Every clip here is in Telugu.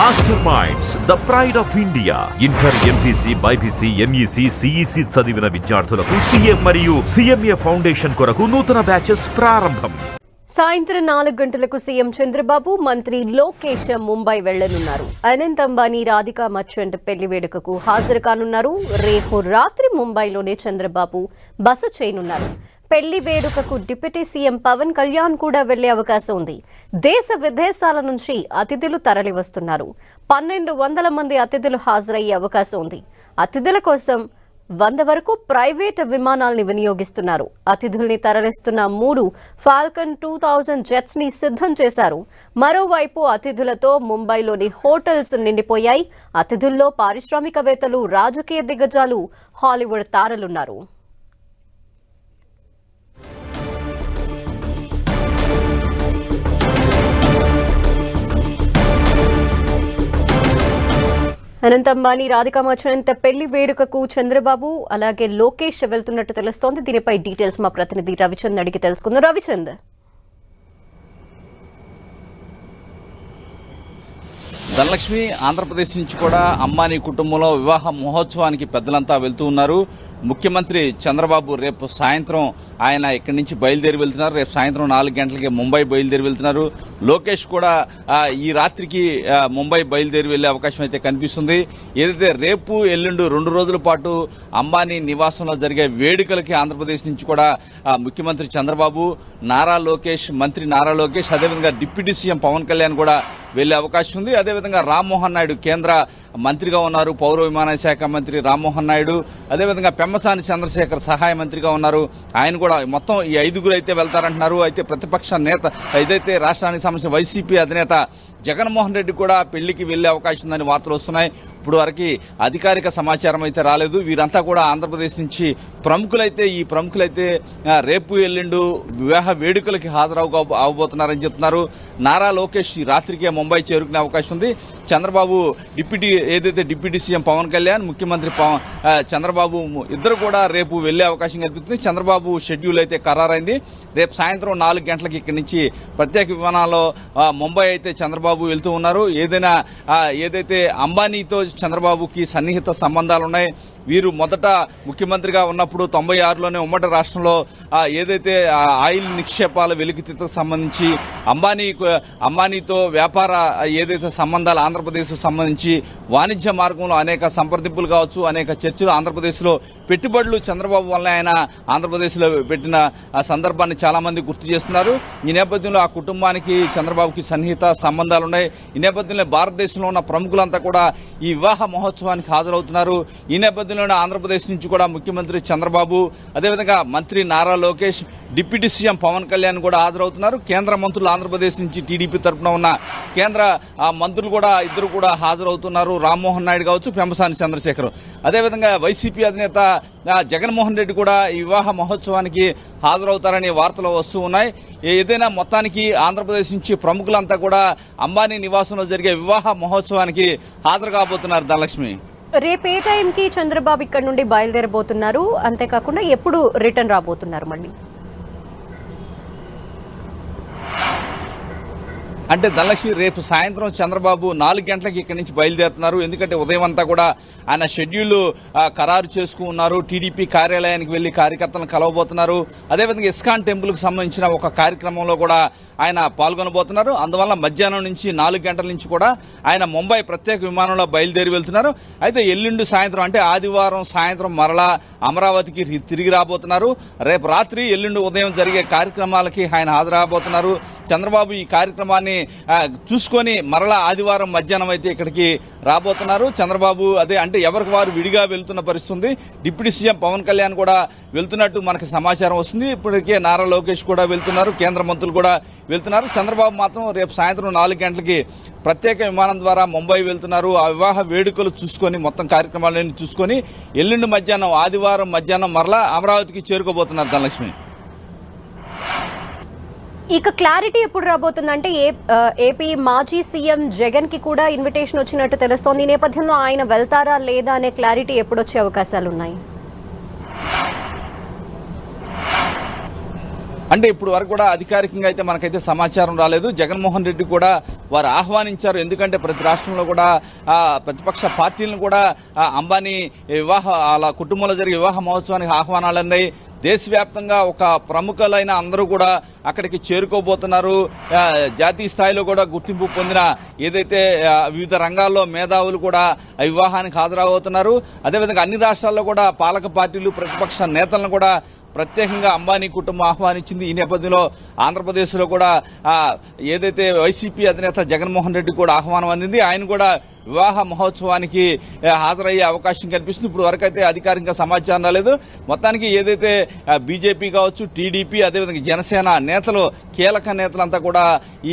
Master minds the pride of India inter MPC BiPC MEC CEC చదివిన విద్యార్థులకు సీఎం మరియు సిఎంఏ ఫౌండేషన్ కొరకు నూతన బ్యాచెస్ ప్రారంభం. సాయంత్రం నాలుగు గంటలకు సీఎం చంద్రబాబు మంత్రి లోకేష్ ముంబై వెళ్ళనున్నారు అనంత్ అంబానీ రాధికా మర్చెంట్ పెళ్ళి వేడుకకు హాజరు కానున్నారు. రేపు రాత్రి ముంబైలోనే చంద్రబాబు బస చేయనున్నారు. పెళ్ళి వేడుకకు డిప్యూటీ సీఎం పవన్ కళ్యాణ్ కూడా వెళ్ళే అవకాశం ఉంది. దేశ విదేశాల నుంచి అతిథులు తరలి వస్తున్నారు పన్నెండు వందల మంది అతిథులు హాజరయ్యే అవకాశం ఉంది. అతిథుల కోసం వంద వరకు ప్రైవేట్ విమానాల్ని వినియోగిస్తున్నారు. అతిథుల్ని తరలిస్తున్న మూడు ఫాల్కన్ టూ థౌజండ్ జెట్స్ని సిద్ధం చేశారు. మరోవైపు అతిథులతో ముంబైలోని హోటల్స్ నిండిపోయాయి. అతిథుల్లో పారిశ్రామికవేత్తలు రాజకీయ దిగ్గజాలు హాలీవుడ్ తారలున్నారు. అనంత అంబానీ రాధికా మర్చెంట్ పెళ్ళి వేడుకకు చంద్రబాబు అలాగే లోకేష్ వెళ్తున్నట్టు తెలుస్తోంది. దీనిపై డీటెయిల్స్ మా ప్రతినిధి రవిచంద్ అడిగి తెలుసుకుందాం. రవిచంద్. ధనలక్ష్మి ఆంధ్రప్రదేశ్ నుంచి కూడా అంబానీ కుటుంబంలో వివాహ మహోత్సవానికి పెద్దలంతా వెళ్తూ ఉన్నారు. ముఖ్యమంత్రి చంద్రబాబు రేపు సాయంత్రం ఆయన ఇక్కడి నుంచి బయలుదేరి వెళ్తున్నారు. రేపు సాయంత్రం నాలుగు గంటలకి ముంబై బయలుదేరి వెళ్తున్నారు. లోకేష్ కూడా ఈ రాత్రికి ముంబై బయలుదేరి వెళ్ళే అవకాశం అయితే కనిపిస్తుంది. ఏదైతే రేపు ఎల్లుండు రెండు రోజుల పాటు అంబానీ నివాసంలో జరిగే వేడుకలకి ఆంధ్రప్రదేశ్ నుంచి కూడా ముఖ్యమంత్రి చంద్రబాబు నారా లోకేష్ మంత్రి నారా లోకేష్ అదేవిధంగా డిప్యూటీ సీఎం పవన్ కళ్యాణ్ కూడా వెళ్ళే అవకాశం ఉంది. అదేవిధంగా రామ్మోహన్ నాయుడు కేంద్ర మంత్రిగా ఉన్నారు. పౌర విమాన శాఖ మంత్రి రామ్మోహన్ నాయుడు. అదేవిధంగా పెమ్మసాని చంద్రశేఖర్ సహాయ మంత్రిగా ఉన్నారు. ఆయన కూడా మొత్తం ఈ ఐదుగురు అయితే వెళ్తారంటున్నారు. అయితే ప్రతిపక్ష నేత ఏదైతే రాష్ట్రానికి సంబంధించిన వైసీపీ అధినేత జగన్మోహన్ రెడ్డి కూడా పెళ్ళికి వెళ్ళే అవకాశం ఉందని వార్తలు వస్తున్నాయి. ఇప్పుడు వరకు అధికారిక సమాచారం అయితే రాలేదు. వీరంతా కూడా ఆంధ్రప్రదేశ్ నుంచి ప్రముఖులైతే ఈ ప్రముఖులైతే రేపు ఎల్లుండు వివాహ వేడుకలకి హాజరవు అవబోతున్నారని చెప్తున్నారు. నారా లోకేష్ ఈ రాత్రికే ముంబై చేరుకునే అవకాశం ఉంది. చంద్రబాబు డిప్యూటీ ఏదైతే డిప్యూటీ సీఎం పవన్ కళ్యాణ్ ముఖ్యమంత్రి పవన్ చంద్రబాబు ఇద్దరు కూడా రేపు వెళ్ళే అవకాశం కల్పిస్తుంది చంద్రబాబు షెడ్యూల్ అయితే ఖరారైంది. రేపు సాయంత్రం నాలుగు గంటలకి ఇక్కడి నుంచి ప్రత్యేక విమానాల్లో ముంబై అయితే చంద్రబాబు వెళ్తూ ఉన్నారు. ఏదైనా ఏదైతే అంబానీతో చంద్రబాబుకి సన్నిహిత సంబంధాలు ఉన్నాయి వీరు మొదట ముఖ్యమంత్రిగా ఉన్నప్పుడు తొంభై ఆరులోనే ఉమ్మడి రాష్ట్రంలో ఏదైతే ఆయిల్ నిక్షేపాల వెలికితీతకు సంబంధించి అంబానీ అంబానీతో వ్యాపార ఏదైతే సంబంధాలు ఆంధ్రప్రదేశ్కు సంబంధించి వాణిజ్య మార్గంలో అనేక సంప్రదింపులు కావచ్చు అనేక చర్చలు ఆంధ్రప్రదేశ్లో పెట్టుబడులు చంద్రబాబు వల్ల ఆయన ఆంధ్రప్రదేశ్లో పెట్టిన ఆ సందర్భాన్ని చాలామంది గుర్తు చేస్తున్నారు. ఈ నేపథ్యంలో ఆ కుటుంబానికి చంద్రబాబుకి సన్నిహిత సంబంధాలు ఉన్నాయి ఈ నేపథ్యంలో భారతదేశంలో ఉన్న ప్రముఖులంతా కూడా ఈ వివాహ మహోత్సవానికి హాజరవుతున్నారు. ఈ నేపథ్యంలోనే ఆంధ్రప్రదేశ్ నుంచి కూడా ముఖ్యమంత్రి చంద్రబాబు అదేవిధంగా మంత్రి నారా లోకేష్ డిప్యూటీ సీఎం పవన్ కళ్యాణ్ కూడా హాజరవుతున్నారు. కేంద్ర మంత్రులు ఆంధ్రప్రదేశ్ నుంచి టీడీపీ తరపున ఉన్న కేంద్ర ఆ, మంత్రులు కూడా ఇద్దరు కూడా హాజరవుతున్నారు. రామ్మోహన్ నాయుడు కావచ్చు పెంపసాని చంద్రశేఖర్. అదేవిధంగా వైసీపీ అధినేత జగన్మోహన్ రెడ్డి కూడా ఈ వివాహ మహోత్సవానికి హాజరవుతారని వార్తలు వస్తూ ఉన్నాయి. ఏదైనా మొత్తానికి ఆంధ్రప్రదేశ్ నుంచి ప్రముఖులంతా కూడా అంబానీ నివాసంలో జరిగే వివాహ మహోత్సవానికి హాజరు కాబోతున్నారు ధనలక్ష్మి. రేపు ఏ టైంకి చంద్రబాబు ఇక్కడ నుండి బయలుదేరబోతున్నారు? అంతేకాకుండా ఎప్పుడు రిటర్న్ రాబోతున్నారు మళ్ళీ? అంటే ధనలక్ష్మి రేపు సాయంత్రం చంద్రబాబు నాలుగు గంటలకి ఇక్కడి నుంచి బయలుదేరుతున్నారు. ఎందుకంటే ఉదయం అంతా కూడా ఆయన షెడ్యూల్ ఖరారు చేసుకున్నారు టీడీపీ కార్యాలయానికి వెళ్ళి కార్యకర్తలను కలవబోతున్నారు. అదేవిధంగా ఇస్కాన్ టెంపుల్కి సంబంధించిన ఒక కార్యక్రమంలో కూడా ఆయన పాల్గొనబోతున్నారు. అందువల్ల మధ్యాహ్నం నుంచి నాలుగు గంటల నుంచి కూడా ఆయన ముంబై ప్రత్యేక విమానంలో బయలుదేరి వెళ్తున్నారు. అయితే ఎల్లుండి సాయంత్రం అంటే ఆదివారం సాయంత్రం మరలా అమరావతికి తిరిగి రాబోతున్నారు. రేపు రాత్రి ఎల్లుండి ఉదయం జరిగే కార్యక్రమాలకి ఆయన హాజరాబోతున్నారు చంద్రబాబు ఈ కార్యక్రమాన్ని చూసుకొని మరలా ఆదివారం మధ్యాహ్నం అయితే ఇక్కడికి రాబోతున్నారు. చంద్రబాబు అదే అంటే ఎవరికి వారు విడిగా వెళ్తున్న పరిస్థితి ఉంది డిప్యూటీ సీఎం పవన్ కళ్యాణ్ కూడా వెళ్తున్నట్టు మనకు సమాచారం వస్తుంది. ఇప్పటికే నారా లోకేష్ కూడా వెళ్తున్నారు. కేంద్ర మంత్రులు కూడా వెళ్తున్నారు. చంద్రబాబు మాత్రం రేపు సాయంత్రం నాలుగు గంటలకి ప్రత్యేక విమానం ద్వారా ముంబై వెళ్తున్నారు. ఆ వివాహ వేడుకలు చూసుకొని మొత్తం కార్యక్రమాలన్నీ చూసుకొని ఎల్లుండి మధ్యాహ్నం ఆదివారం మధ్యాహ్నం మరలా అమరావతికి చేరుకోబోతున్నారు ధనలక్ష్మి. ఇక క్లారిటీ ఎప్పుడు రాబోతుందంటే ఏ ఏపీ మాజీ సీఎం జగన్కి కూడా ఇన్విటేషన్ వచ్చినట్టు తెలుస్తోంది. ఈ నేపథ్యంలో ఆయన వెళ్తారా లేదా అనే క్లారిటీ ఎప్పుడు వచ్చే అవకాశాలు ఉన్నాయి? అంటే ఇప్పుడు వరకు కూడా అధికారికంగా అయితే మనకైతే సమాచారం రాలేదు. జగన్మోహన్ రెడ్డి కూడా వారు ఆహ్వానించారు. ఎందుకంటే ప్రతి రాష్ట్రంలో కూడా ప్రతిపక్ష పార్టీలను కూడా అంబానీ వివాహ అలా కుటుంబంలో జరిగే వివాహ మహోత్సవానికి ఆహ్వానాలు ఉన్నాయి దేశవ్యాప్తంగా ఒక ప్రముఖులైన అందరూ కూడా అక్కడికి చేరుకోబోతున్నారు. జాతీయ స్థాయిలో కూడా గుర్తింపు పొందిన ఏదైతే వివిధ రంగాల్లో మేధావులు కూడా వివాహానికి హాజరవుతున్నారు అదేవిధంగా అన్ని రాష్ట్రాల్లో కూడా పాలక పార్టీలు ప్రతిపక్ష నేతలను కూడా ప్రత్యేకంగా అంబానీ కుటుంబం ఆహ్వానించింది. ఈ నేపథ్యంలో ఆంధ్రప్రదేశ్లో కూడా ఏదైతే వైసీపీ అధినేత జగన్మోహన్ రెడ్డి కూడా ఆహ్వానం అందింది. ఆయన కూడా వివాహ మహోత్సవానికి హాజరయ్యే అవకాశం కనిపిస్తుంది ఇప్పుడు వరకు అయితే అధికారికంగా సమాచారం రాలేదు. మొత్తానికి ఏదైతే బీజేపీ కావచ్చు టీడీపీ అదేవిధంగా జనసేన నేతలు కీలక నేతలంతా కూడా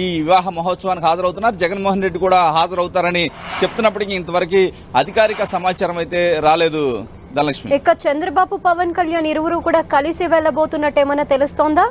ఈ వివాహ మహోత్సవానికి హాజరవుతున్నారు. జగన్మోహన్ రెడ్డి కూడా హాజరవుతారని చెప్తున్నప్పటికీ ఇంతవరకు అధికారిక సమాచారం అయితే రాలేదు ధనలక్ష్మి. ఇక చంద్రబాబు పవన్ కళ్యాణ్ ఇరువురు కూడా కలిసి వెళ్ళబోతున్నట్టు ఏమైనా తెలుస్తోందా?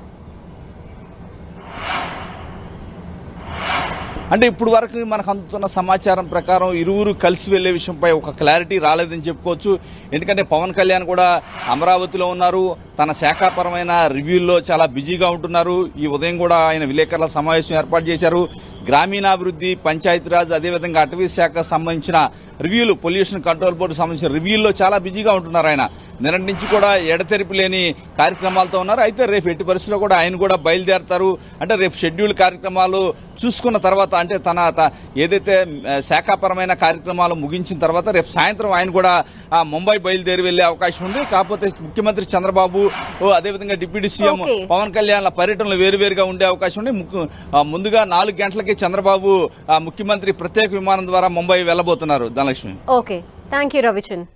అంటే ఇప్పుడు వరకు మనకు అందుతున్న సమాచారం ప్రకారం ఇరువురు కలిసి వెళ్ళే విషయంపై ఒక క్లారిటీ రాలేదని చెప్పుకోవచ్చు. ఎందుకంటే పవన్ కళ్యాణ్ కూడా అమరావతిలో ఉన్నారు. తన శాఖాపరమైన రివ్యూల్లో చాలా బిజీగా ఉంటున్నారు. ఈ ఉదయం కూడా ఆయన విలేకరుల సమావేశం ఏర్పాటు చేశారు. గ్రామీణాభివృద్ధి పంచాయతీరాజ్ అదేవిధంగా అటవీ శాఖకు సంబంధించిన రివ్యూలు పొల్యూషన్ కంట్రోల్ బోర్డు సంబంధించిన రివ్యూల్లో చాలా బిజీగా ఉంటున్నారు ఆయన. నిన్నటి నుంచి కూడా ఎడతెరిపి లేని కార్యక్రమాలతో ఉన్నారు. అయితే రేపు ఎట్టి పరిస్థితుల్లో కూడా ఆయన కూడా బయలుదేరతారు. అంటే రేపు షెడ్యూల్ కార్యక్రమాలు చూసుకున్న తర్వాత అంటే తన ఏదైతే శాఖాపరమైన కార్యక్రమాలు ముగించిన తర్వాత రేపు సాయంత్రం ఆయన కూడా ఆ, ముంబై బయలుదేరి వెళ్ళే అవకాశం ఉంది. కాకపోతే ముఖ్యమంత్రి చంద్రబాబు అదేవిధంగా డిప్యూటీ సీఎం. పవన్ కళ్యాణ్ పర్యటనలు వేరువేరుగా ఉండే అవకాశం ఉంది. ముందుగా నాలుగు గంటలకి చంద్రబాబు ఆ, ముఖ్యమంత్రి ప్రత్యేక విమానం ద్వారా Mumbai వెళ్ళబోతున్నారు Dhanalakshmi. Okay thank you Ravichand